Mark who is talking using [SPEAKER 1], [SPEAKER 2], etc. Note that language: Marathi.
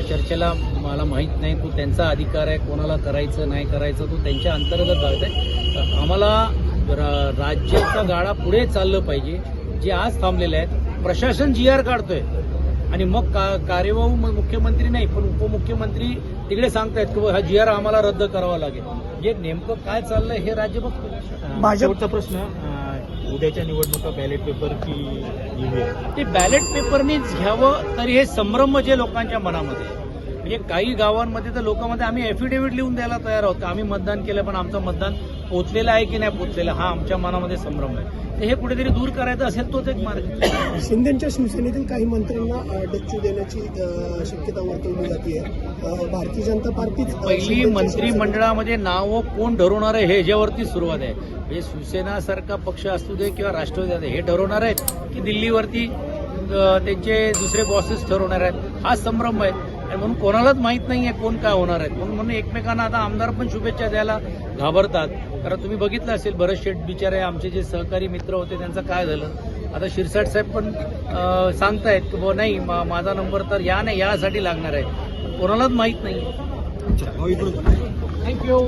[SPEAKER 1] त्या चर्चेला मला माहीत नाही. तो त्यांचा अधिकार आहे. कोणाला करायचं नाही करायचं तो त्यांच्या अंतर्गत जात आहे. आम्हाला र- राज्याचा गाडा पुढे चाललं पाहिजे. जे आज थांबलेले आहेत प्रशासन जी आर काढतोय. आणि मग का कार्यवाहू मुख्यमंत्री नाही पण उपमुख्यमंत्री तिकडे सांगतायत की हा जी आर आम्हाला रद्द करावा लागेल. जे नेमकं काय चाललंय हे राज्य बघतो
[SPEAKER 2] शेवटचा प्रश्न उद्याच्या निवडणुका बॅलेट पेपर की
[SPEAKER 1] ते बॅलेट पेपरनीच घ्यावं तरी हे संभ्रम जे लोकांच्या मनामध्ये आहे. म्हणजे काही गावांमध्ये तर लोकांमध्ये आम्ही एफिडेव्हिट लिहून द्यायला तयार आहोत. आम्ही मतदान केलं पण आमचं मतदान पोचलेलं आहे की नाही पोचलेलं हा आमच्या मनामध्ये संभ्रम आहे. तर हे कुठेतरी दूर करायचं असेल तोच एक मार्ग. आहे.
[SPEAKER 3] शिंदेच्या शिवसेनेतील काही मंत्र्यांना डच्चू देण्याची शक्यता वर्तवली जाते भारतीय जनता पार्टीच अ,
[SPEAKER 1] पहिली मंत्रिमंडळामध्ये नावं कोण ठरवणार आहे ह्याच्यावरती सुरुवात आहे. म्हणजे शिवसेनासारखा पक्ष असू दे किंवा राष्ट्रवादी हे ठरवणार आहेत की दिल्लीवरती अं, त्यांचे दुसरे बॉसेस ठरवणार आहेत. हा संभ्रम आहे. आणि म्हणून कोणालाच माहीत नाहीये कोण काय होणार आहेत म्हणून म्हणून एकमेकांना आता आमदार पण शुभेच्छा द्यायला घाबरतात. कारण तुम्ही बघितलं असेल बरेच शेठ बिचारे आमचे जे सहकारी मित्र होते त्यांचं काय झालं? आता शिरसाट साहेब पण सांगतायत की बुवा नाही मा- माझा नंबर तर या नाही यासाठी लागणार आहे. कोणालाच माहीत नाही थँक्यू